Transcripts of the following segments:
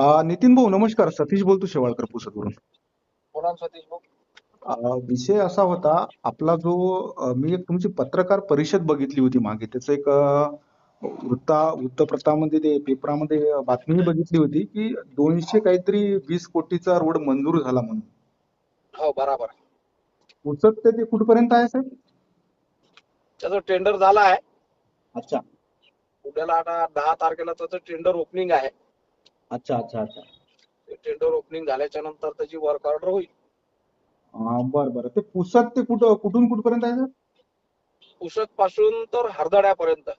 नितीन भाऊ नमस्कार. सतीश बोलतो शेवाळकर पुसदवरून बोला ना सतीश भाऊ. विषय असा होता आपला जो अ, मी एक तुमची पत्रकार परिषद बघितली होती मागे. त्याचं एक अ, वृत्ता वृत्तपत्रामध्ये ते पेपरामध्ये बातमी बघितली होती की दोनशे काहीतरी वीस कोटीचा रोड मंजूर झाला म्हणून. हो बराबर. पुसद ते ते कुठपर्यंत आहे साहेब? त्याचं टेंडर झालं आहे. अच्छा. उद्याला आता दहा तारखेला त्याचं टेंडर ओपनिंग आहे. अच्छा अच्छा अच्छा. टेंडर ओपनिंग झाल्याच्यानंतर त्याची वर्क ऑर्डर होईल. बरं बरं. ते पुसद ते कुठं कुठून कुठपर्यंत आहे सर? पुसदपासून तर हरदड्यापर्यंत.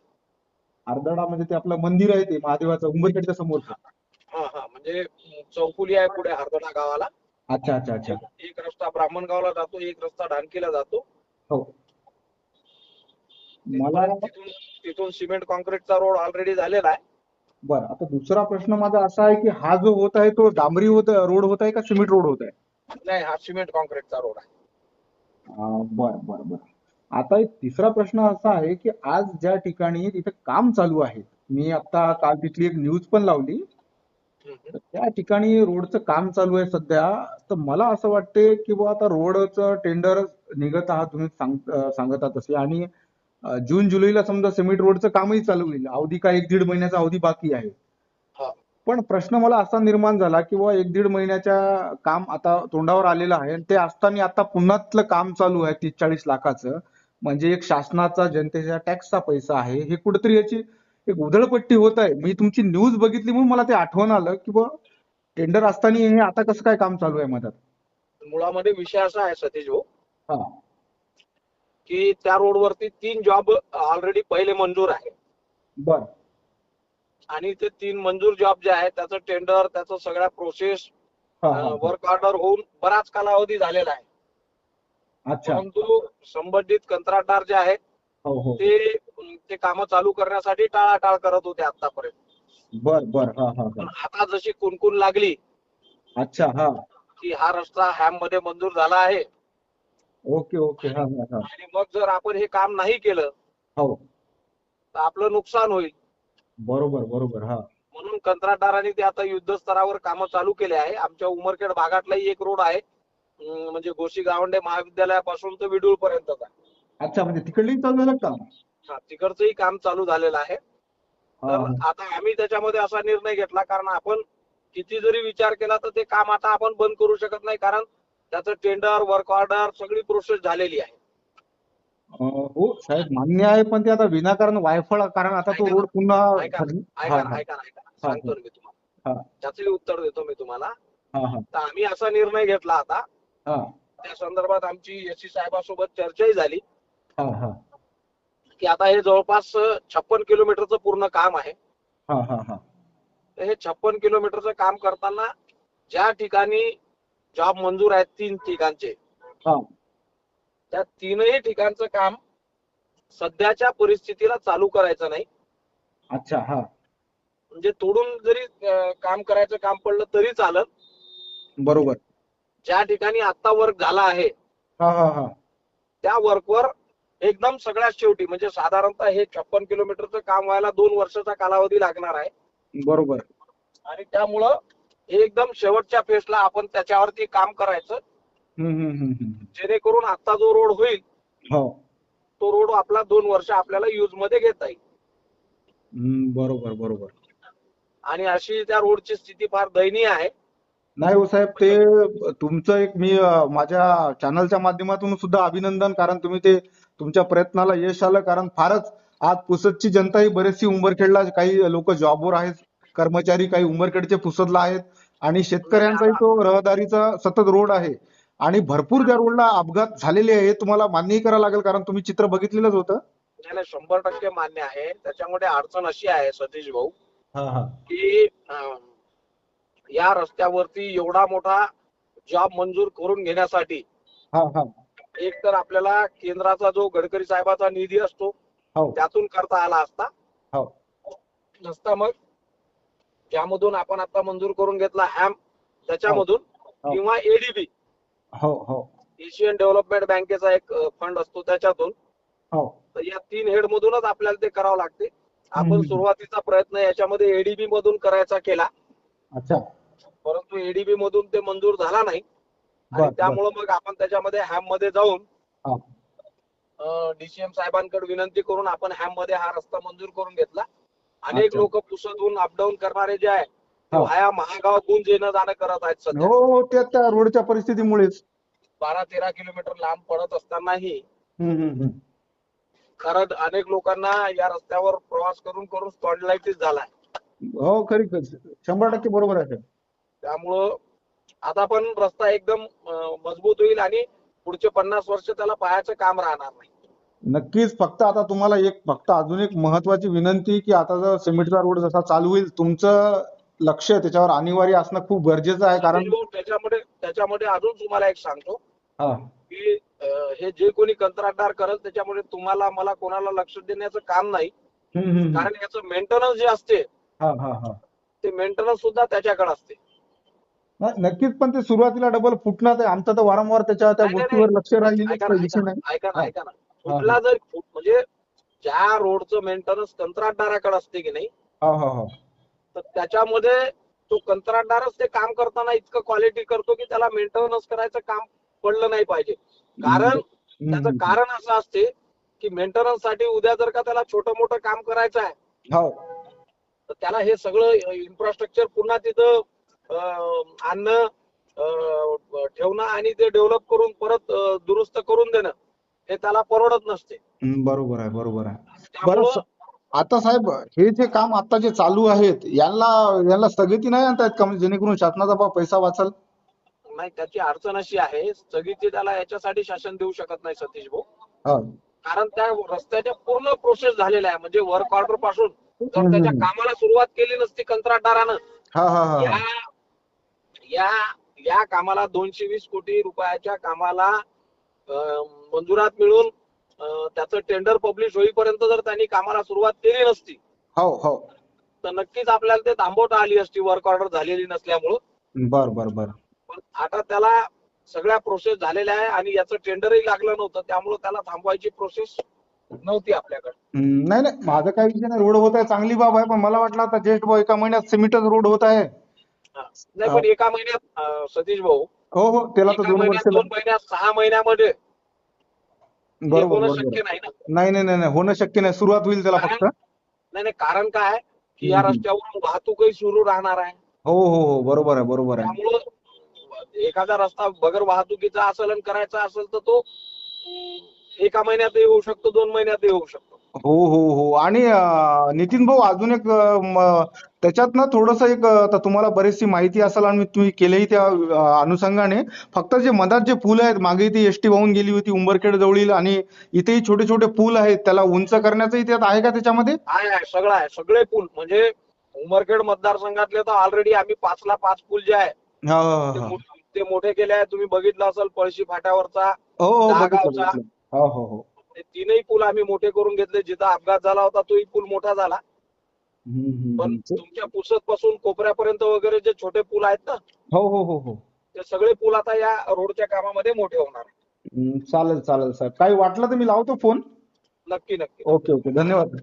अर्धडा म्हणजे ते आपलं मंदिर आहे ते महादेवाचं उंबरखेडच्या समोरचं. हा हा. म्हणजे चौफुली आहे पुढे हरदडा गावाला. अच्छा अच्छा अच्छा. एक रस्ता ब्राह्मणगावला जातो एक रस्ता ढानकीला जातो. हो. मला तिथून सिमेंट कॉन्क्रीटचा रोड ऑलरेडी झालेला आहे. बर आता दुसरा प्रश्न माझा असा आहे की हा जो होत आहे तो डांबरी होत रोड होत आहे का सिमेंट रोड होत आहे? नाही हा सिमेंट कॉन्क्रीटचा रोड आहे. अं, बर बर बर. आता एक तिसरा प्रश्न असा आहे की आज ज्या ठिकाणी तिथे काम चालू आहे मी आता काल तिथली एक न्यूज पण लावली. तर त्या ठिकाणी रोडचं काम चालू आहे सध्या तर मला असं वाटते की बुवा आता रोडचं टेंडर निघत आहात तुम्ही सांग अं, सांगत आहात तसे. आणि जून जुलैला समजा सिमेंट रोडचं कामही चालू होईल. अवधी काय एक दीड महिन्याचा अवधी बाकी आहे. पण प्रश्न मला असा निर्माण झाला की बुवा एक दीड महिन्याच्या काम आता तोंडावर आलेलं आहे आणि ते असताना आता पुन्हातलं काम चालू आहे तीस चाळीस लाखाचं. म्हणजे एक शासनाचा जनतेच्या टॅक्सचा पैसा आहे. हे कुठेतरी याची एक उधळपट्टी होत आहे. मी तुमची न्यूज बघितली म्हणून मला ते आठवण आलं की बुवा टेंडर असताना हे आता कसं काय काम चालू आहे मधात? मुळामध्ये विषय असा आहे सतीश भाऊ. हा. की त्या रोडवरती तीन जॉब ऑलरेडी पहिले मंजूर आहे. बर. आणि ते तीन मंजूर जॉब जे आहे त्याचं टेंडर त्याचं सगळ्या प्रोसेस. वर्क ऑर्डर होऊन बराच कालावधी झालेला आहे. परंतु संबंधित कंत्राटदार जे आहेत हो हो. ते ते कामं चालू करण्यासाठी टाळाटाळ करत होते आतापर्यंत. बर बर. पण आता जशी कुणकुण लागली अच्छा हा. की हा रस्ता हॅममध्ये मंजूर झाला आहे ओके ओके. हा हा हा. आणि मग जर आपण हे काम नाही केलं हो. तर आपलं नुकसान होईल. बरोबर बरोबर. हा. म्हणून कंत्राटदारांनी ते आता युद्ध स्तरावर कामं चालू केले आहे. आमच्या उमरखेड भागातलाही एक रोड आहे. अं, म्हणजे गोशी गावंडे महाविद्यालयापासून तर विडूळ पर्यंतचा अच्छा म्हणजे तिकडली चालू झालं का हा तिकडचंही काम चालू झालेलं आहे. हा तर हा. आता आम्ही त्याच्यामध्ये असा निर्णय घेतला कारण आपण किती जरी विचार केला तर ते काम आता आपण बंद करू शकत नाही. कारण त्याचं टेंडर वर्क ऑर्डर सगळी प्रोसेस झालेली आहे. हो साहेब मान्य आहे पण ते आता विनाकारण वायफळ कारण आता तो रोड पुन्हा ऐका ना ऐका ना ऐका ना. हा, सांगतो ना मी तुम्हाला. त्याचंही उत्तर देतो मी तुम्हाला. हा हा. तर आम्ही असा निर्णय घेतला आता. हा. त्या संदर्भात आमची एस सी साहेबांसोबत चर्चाही झाली. हा हा. की आता हे जवळपास छप्पन किलोमीटरचं पूर्ण काम आहे. हा हा हा. तर हे छप्पन किलोमीटरचं काम करताना ज्या ठिकाणी जॉब मंजूर आहेत तीन ठिकाणचे. हा. त्या तीनही ठिकाणचं काम सध्याच्या परिस्थितीला चालू करायचं नाही. अच्छा हा. म्हणजे तोडून जरी अं, काम करायचं काम पडलं तरी चालत. बरोबर. ज्या ठिकाणी आता वर्क झाला आहे. हा हा हा. त्या वर्कवर एकदम सगळ्यात शेवटी म्हणजे साधारणतः हे छप्पन किलोमीटरचं काम व्हायला दोन वर्षाचा कालावधी लागणार आहे. बरोबर. आणि त्यामुळं एकदम शेवटच्या फेसला आपण त्याच्यावरती काम करायचं. जेणेकरून आता जो रोड होईल हो. तो रोड आपला दोन वर्ष आपल्याला युजमध्ये घेता येईल. बरोबर बरोबर. आणि अशी त्या रोडची स्थिती फार दयनीय आहे. नाही हो साहेब ते तुमचं एक मी माझ्या चॅनलच्या माध्यमातून सुद्धा अभिनंदन कारण तुम्ही ते तुमच्या प्रयत्नाला यश आलं कारण फारच आज पुसदची जनता ही बरीचशी उंबरखेडला काही लोक जॉबवर आहेत कर्मचारी काही उंबरखेडचे पुसदला आहेत आणि शेतकऱ्यांचाही तो रहदारीचा सतत रोड आहे. आणि भरपूर त्या रोडला अपघात झालेले आहे हे तुम्हाला मान्यही करावं लागेल कारण तुम्ही चित्र बघितलेलंच होतं. नाही शंभर टक्के मान्य आहे. त्याच्यामध्ये अडचण अशी आहे सतीश भाऊ हा हा. की या रस्त्यावरती एवढा मोठा जॉब मंजूर करून घेण्यासाठी एक तर आपल्याला केंद्राचा जो गडकरी साहेबाचा निधी असतो हो. त्यातून करता आला असता. हो. नसता मग ज्यामधून आपण आता मंजूर करून घेतला हॅम त्याच्यामधून हो. किंवा एडीबी हो हो. एशियन डेव्हलपमेंट बँकेचा एक फंड असतो त्याच्यातून. हो. तर या तीन हेड मधूनच आपल्याला ते करावं लागते. आपण. सुरुवातीचा प्रयत्न याच्यामध्ये एडीबी मधून करायचा केला. अच्छा. परंतु एडीबी मधून ते मंजूर झाला नाही. आणि. त्यामुळं मग आपण त्याच्यामध्ये हॅममध्ये जाऊन हा. डीसीएम साहेबांकडे विनंती करून आपण हॅममध्ये हा रस्ता मंजूर करून घेतला. अनेक. लोक पुसदहून अपडाऊन करणारे जे आहे ते हा. व्हाया महागाव गुंज येणं जाणं करत आहेत सध्या हो हो त्या त्या रोडच्या परिस्थितीमुळेच बारा तेरा किलोमीटर लांब पडत असतानाही हम्म, हम्म, हम्म. खरं अनेक लोकांना या रस्त्यावर प्रवास करून करून स्पॉन्डिलायटिस झालाय हो खरी खरी. शंभर टक्के बरोबर आहे त्यामुळं आता पण रस्ता एकदम मजबूत होईल आणि पुढचे पन्नास वर्ष त्याला पायाचं काम राहणार नाही नक्कीच फक्त आता तुम्हाला एक फक्त अजून एक महत्वाची विनंती की आता जर सिमेंटचा रोड जसा चालू होईल तुमचं लक्ष त्याच्यावर अनिवार्य असणं खूप गरजेचं आहे कारण त्याच्यामध्ये त्याच्यामध्ये अजून तुम्हाला एक सांगतो. हा. की अं, हे जे कोणी कंत्राटदार करल त्याच्यामध्ये तुम्हाला मला कोणाला लक्ष देण्याचं काम नाही. हम्म, हम्म, हम्म. कारण याचं मेंटेनन्स जे असते हा हा हा. ते मेंटेनन्स सुद्धा त्याच्याकडे असते. नाही, नक्कीच पण ते सुरुवातीला डबल फुटणार आहे. आमचं तर वारंवार त्याच्या त्या नाही, नाही, गोष्टीवर लक्ष राहिलेलं ऐका ना, ऐका नाही? ना, ऐका ना. ऐका ना. कुठला जर म्हणजे ज्या रोडचं मेंटेनन्स कंत्राटदाराकडे असते की नाही तर त्याच्यामध्ये तो कंत्राटदारच ते काम करताना इतकं क्वालिटी करतो की त्याला मेंटेनन्स करायचं काम पडलं नाही पाहिजे. कारण त्याचं. कारण असं असते की मेंटेनन्ससाठी उद्या जर का त्याला छोटं मोठं काम करायचं आहे हो. तर त्याला हे सगळं इन्फ्रास्ट्रक्चर पुन्हा तिथं आणणं ठेवणं आणि ते डेव्हलप करून परत दुरुस्त करून देणं. हे त्याला परवडत नसते. हम्म, बरोबर आहे बरोबर आहे. बरं त्यामुळं स- आता साहेब हे जे काम आता जे चालू आहेत यांना यांना स्थगिती नाही आणता येत का? म्हणजे जेणेकरून शासनाचा बा पैसा वाचल? नाही त्याची अडचण अशी आहे स्थगिती त्याला याच्यासाठी शासन देऊ शकत नाही सतीश भाऊ. हा. कारण त्या रस्त्याच्या पूर्ण प्रोसेस झालेल्या आहे म्हणजे वर्क ऑर्डरपासून जर हम्म, त्याच्या हम्म. कामाला सुरुवात केली नसती कंत्राटदारानं हा हा हा. या या या कामाला दोनशे वीस कोटी रुपयाच्या कामाला मंजुरात मिळून त्याचं टेंडर पब्लिश होईपर्यंत जर त्यांनी कामाला सुरुवात केली नसती हो हो. तर नक्कीच आपल्याला ते थांबवता आली असती वर्क ऑर्डर झालेली नसल्यामुळं. बर बर बर. आता त्याला सगळ्या प्रोसेस झालेल्या आहे आणि याचं टेंडरही लागलं नव्हतं त्यामुळे त्याला थांबवायची प्रोसेस नव्हती आपल्याकडे. नाही नाही. माझं काही विषय नाही. रोड होत आहे चांगली बाब आहे पण मला वाटलं आता जस्ट एका महिन्यात सिमेंटच रोड होत आहे. नाही पण एका महिन्यात सतीश भाऊ हो हो त्याला तर दोन महिन्यात वर्ष दोन महिन्यात सहा महिन्यामध्ये बरोबर शक्य नाही नाही नाही नाही होणं शक्य नाही. सुरुवात होईल त्याला फक्त. नाही नाही कारण काय की या. रस्त्यावरून वाहतूकही सुरू राहणार आहे. हो हो हो बरोबर आहे बरोबर आहे. त्यामुळं एखादा रस्ता बगर वाहतुकीचा असेल करायचा असेल तर तो एका महिन्यातही होऊ शकतो दोन महिन्यातही होऊ शकतो. हो हो हो. आणि अं, नितीन भाऊ अजून एक अं, म- त्याच्यात ना थोडस एक अं, आता तुम्हाला बरीचशी माहिती असेल आणि तुम्ही केलेही त्या अं, अनुषंगाने. फक्त जे मधात जे पूल आहेत मागे ती एसटी वाहून गेली होती उंबरखेड जवळील आणि इथेही छोटे छोटे पूल आहेत त्याला उंच करण्याचंही त्यात आहे का त्याच्यामध्ये? आहे आहे. सगळं आहे. सगळे पूल म्हणजे उमरखेड मतदारसंघातले तर ऑलरेडी आम्ही पाचला पाच पूल जे आहे हा हा ते हा. मो- ते मोठे केले आहे तुम्ही बघितलं असेल पळशी फाट्यावरचा हो हो बघितलं. बघितलं. हो हो हो. ते तीनही पूल आम्ही मोठे करून घेतले. जिथं अपघात झाला होता तोही पूल मोठा झाला. हम्म, हम्म, पण हम्म. तुमच्या पुसदपासून कोपऱ्यापर्यंत वगैरे जे छोटे पूल आहेत ना हो हो हो हो. ते सगळे पूल आता या रोडच्या कामामध्ये मोठे होणार हम्म, चालेल चालेल साहेब. काही वाटलं तर मी लावतो फोन. नक्की नक्की. Okay okay. धन्यवाद.